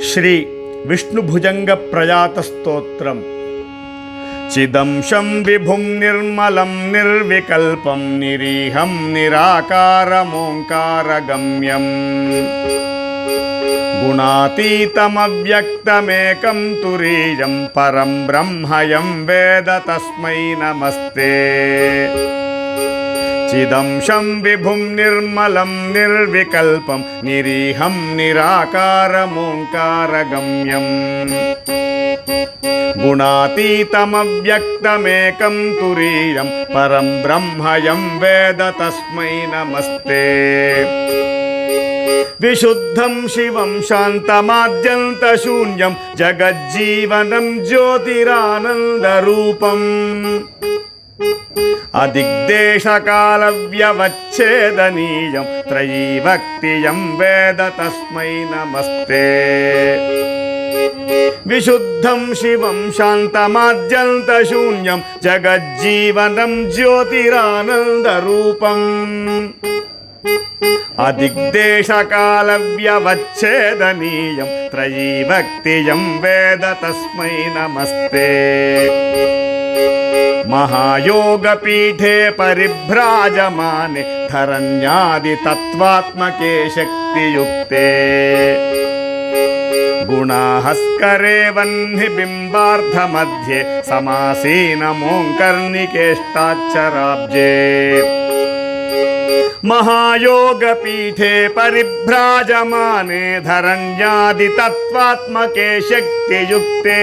శ్రీ విష్ణుభుజంగ ప్రజాత స్తోత్రం. చిదంశం విభుం నిర్మలం నిర్వికల్పం నిరీహం నిరాకారమోంకారగమ్యం. గుణాతీతమవ్యక్తమేకం తురీయం పరం బ్రహ్మయం వేద తస్మై నమస్తే. చిదంశం విభుం నిర్మలం నిర్వికల్పం నిరీహం నిరాకారమోంకారగమ్యం గుణాతీతమవ్యక్తమేకం తురీయం పరం బ్రహ్మయం వేద తస్మై నమస్తే విశుద్ధం శివం శాంతమాద్యంతశూన్యం జగజ్జీవనం జ్యోతిరానందరూపం అదిగ్దేశకాలవ్యవచ్ఛేదనీయం త్రయీభక్తియం వేద తస్మై నమస్తే విశుద్ధం శివం శాంతమాద్యంతశూన్యం జగజ్జీవనం జ్యోతిరానందరూపం అదిగ్దేశకాలవ్యవచ్ఛేదనీయం త్రయీభక్తియం వేద తస్మై నమస్తే महायोगपीठे परिभ्राजमाने धरण्यादितत्त्वात्मके शक्तियुक्ते। गुणाहस्करे वह्निबिम्बार्धमध्ये समासीनमोङ्कर्णिकेष्टाक्षराब्जे महायोगपीठे परिभ्राजमाने धरण्यादितत्त्वात्मके शक्तियुक्ते।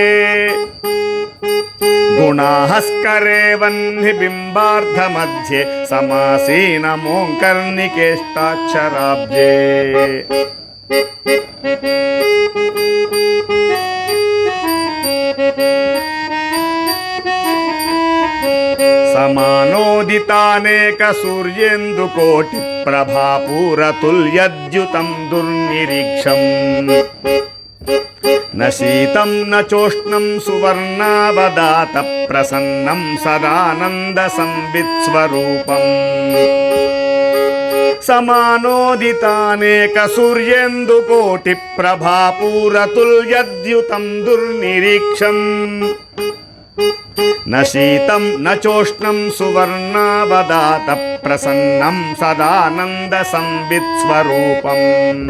गुणाहस्करे वह्निबिम्बार्धमध्ये समासीनमोङ्कर्णिकेष्टाक्षराब्जे समानोदितानेकसूर्येन्दुकोटिप्रभापूरतुल्यद्युतं दुर्निरीक्षम् न शीतं न चोष्णं सुवर्णावदात प्रसन्नं सदानन्दसंवित्स्वरूपम् समानोदितानेकसूर्येन्दुकोटिप्रभापूरतुल्यद्युतं दुर्निरीक्षम् न शीतं न चोष्णं सुवर्णावदात प्रसन्नं सदानन्दसंवित्स्वरूपम्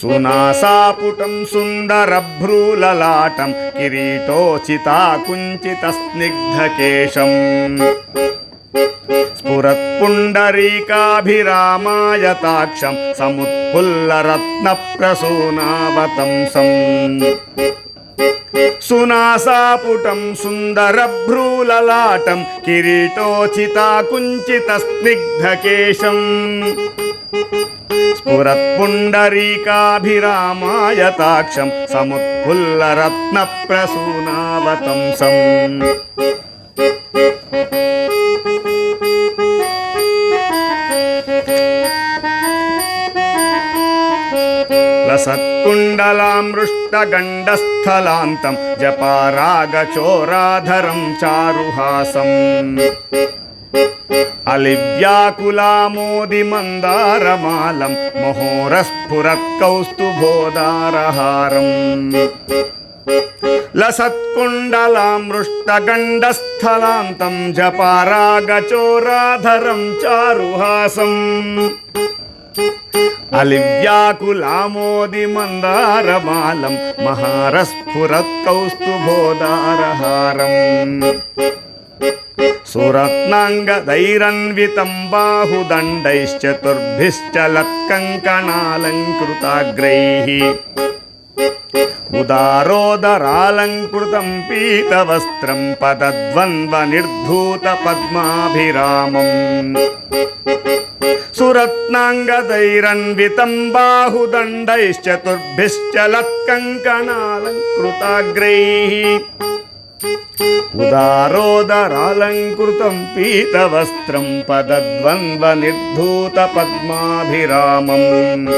సునాసాపుటం సుందరభ్రూలలాటం కిరీటోచితాకుంచితస్నిగ్ధకేశం. స్ఫురత్పుండరీకాభిరామాయతాక్షం సముత్ఫుల్లరత్నప్రసూనావతంసం సునాసాపుటం సుందరభ్రూలలాటం కిరీటోచితాకుంచితస్నిగ్ధకేశం. స్ఫురత్పుండరీకాభిరామాయతాక్షం సముత్ఫుల్లరత్నప్రసూనావతంసం. సత్కుండలామృష్టగండస్థలాంతం జపారాగచోరాధరం చారుహాసం. అలివ్యాకులామోది మందారమాలం మహోరస్ఫురకౌస్తుభోదారహారం లసత్కుండలామృష్టగండస్థలాంతం జపారాగచోరాధరం చారుహాసం అలివ్యాకులామోది మందారమాలం మహారస్ఫురకౌస్తుభోదారహారం सुरत्नाङ्गदैरन्वितं बाहुदण्डैश्चतुर्भिश्च लत्कङ्कणालङ्कृताग्रैः उदारोदरालङ्कृतं पीतवस्त्रं पदद्वन्द्वनिर्धूतपद्माभिरामम् सुरत्नाङ्गदैरन्वितं बाहुदण्डैश्चतुर्भिश्च लत्कङ्कणालङ्कृताग्रैः उदारोदरालङ्कृतं पीतवस्त्रं पदद्वन्द्वनिर्धूतपद्माभिरामम्।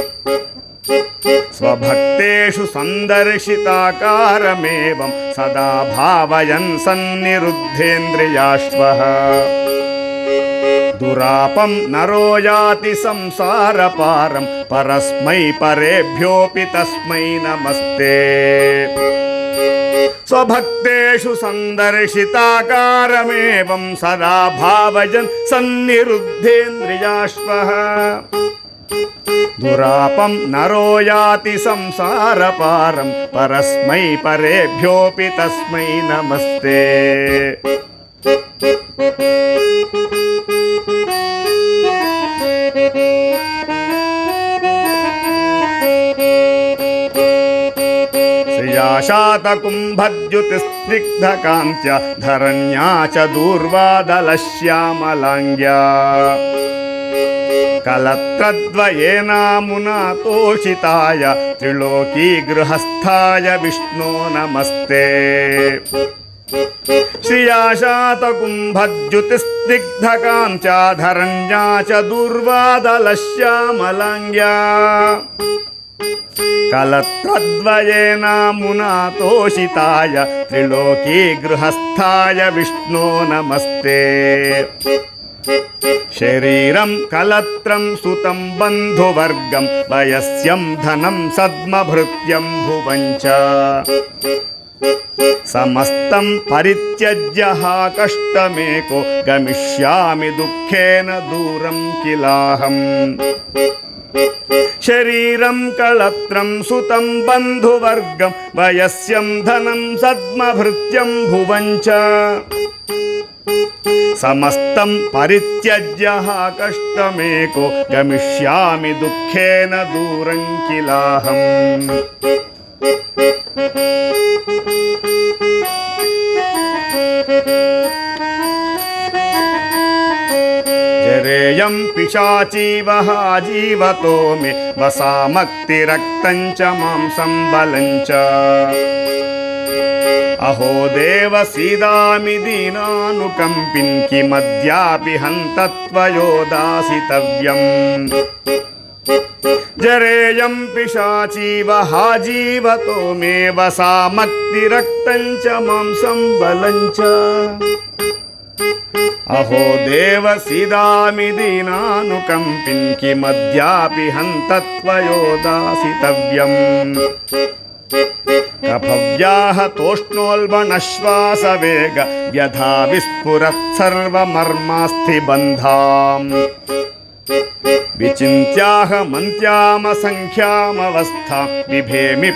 स्वभक्तेषु सन्दर्शिताकारमेवं सदा भावयन् सन्निरुद्धेन्द्रियाश्वः। दुरापं नरो याति संसारपारं, परस्मै परेभ्योऽपि तस्मै नमस्ते। स्वभक्तेषु सन्दर्शिताकारमेवं सदा भावजन् सन्निरुद्धेन्द्रियाश्वः। दुरापं नरो याति संसारपारं परस्मै परेभ्योऽपि तस्मै नमस्ते। పరస్మై పరేభ్యోపి తస్మై నమస్తే శ్రియాశాతకుంభద్యుతిస్నిగ్ధకాంత్య ధరణ్యా చ దూర్వాదలశ్యామలాంగ్యా కలత్రద్వయేనామునా తోషితాయ త్రిలోకీ గృహస్థాయ విష్ణో నమస్తే శ్రియాశాతకుంభద్యుతిస్నిగ్ధకాంచాధరణ్యా చ దూర్వాదలశ్యామలాంగ్యా కలత్రద్వయేనామునా తోషితాయ త్రిలోకీ గృహస్థాయ విష్ణో నమస్తే శరీరం కలత్రం సుతం బంధువర్గం వయస్యం ధనం సద్మభృత్యం భువంచ సమస్తం పరిత్యజ్య కష్టమేకో గమిష్యామి దుఃఖేన దూరం కిలాహం శరీరం కళత్రం సుతం బంధువర్గం వయస్యం ధనం సద్మభృత్యం భువంచ సమస్తం పరిత్యజ్య కష్టమేకో గమిష్యామి దుఃఖేన దూరం కిలాహం జరేయం పిశాచీవ జీవతో మే వసామక్తిరక్తం చ మాంసం బలం చ అహో దేవ సీదామి దీనానుకంపిన్ కిమద్యాపి హంతత్వయోదాసితవ్యం జరేయం పిశాచీవ జీవతో మే వసామక్తిరక్తం చ మాంసం బలం చ అహో దేవ సీదామి దీనానుకంపిన్ కిమద్యాపి హంతత్వయోదాసితవ్యం కఫవ్యాహ తోష్ణోల్బణశ్వాసవేగ వ్యధా విస్ఫురత్ సర్వమర్మాస్థి బంధాం విచింత్యాహమంత్యామ సంఖ్యామవస్థా బిభేమి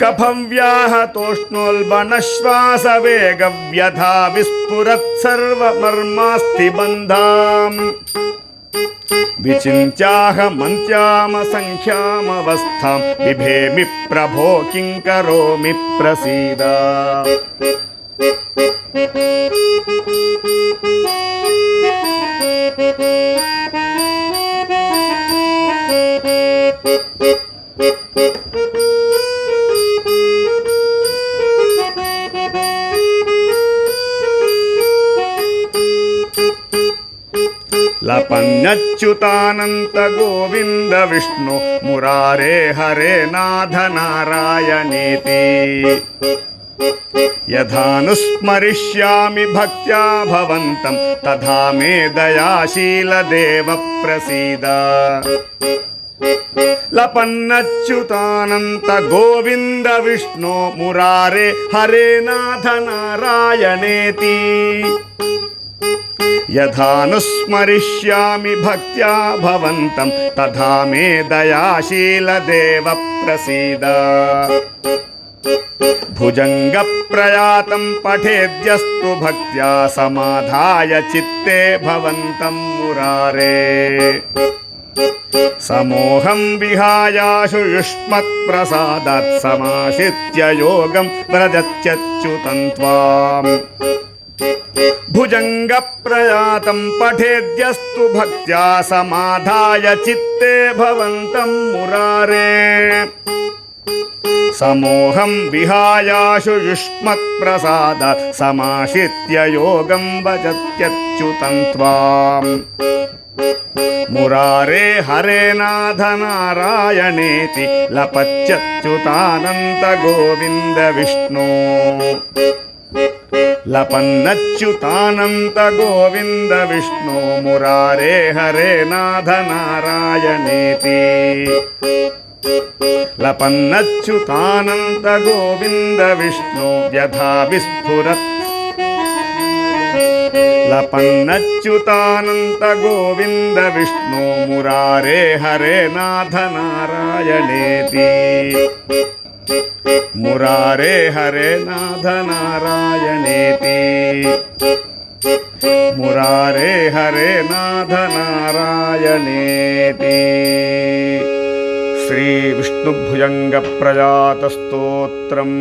कफव्याः तोष्णोल्बणश्वासवेगव्यथा विस्फुरत् सर्वमर्मास्ति बन्धाम् विचिन्त्याह मन्त्यामसङ्ख्यामवस्थां बिभेमि प्रभो किं करोमि प्रसीद Thank you. లపన్యచ్యుతానంత గోవింద విష్ణు మురారే హరే నాథ నారాయణేతి యథానుస్మరిష్యామి భక్త్యా భవంతం తథా మే దయాశీల దేవ ప్రసీద లపన్నచ్యుతానంత గోవింద విష్ణు మురారే హరే నాథ నారాయణేతి యథానుస్మరిష్యామి భక్త్యా భవంతం తథా మే దయాశీల దేవ ప్రసీద భుజంగ ప్రయాతం పఠేద్యస్తు భక్త్యా సమాధాయ చిత్తే భవంతం మురారే సమోహం విహాయాశు యుష్మత్ప్రసాదాత్ సమాశ్రిత్య యోగం भुजङ्गप्रयातं पठेद्यस्तु भक्त्या समाधाय चित्ते भवन्तं मुरारे। समोहं विहायाशु युष्मत्प्रसाद समाश्रित्य योगं भजत्यच्युतं त्वाम्। मुरारे हरे नारायणेति विष्णु। హరే గోవింద విష్ణు లపన్నచ్యుతానంత గోవింద విష్ణు మురారే హరే నాథ నారాయణేతి. లపన్నచ్యుతానంత గోవింద విష్ణు వ్యధా విస్ఫురత్ లపన్నచ్యుతానంత గోవింద విష్ణు మురారే హరే నాథ నారాయణేతి. మురారే హరే నాథ నారాయణేతి మురారే హరే నాథ నారాయణేతి శ్రీ విష్ణుభుజంగ ప్రజాత స్తోత్రం.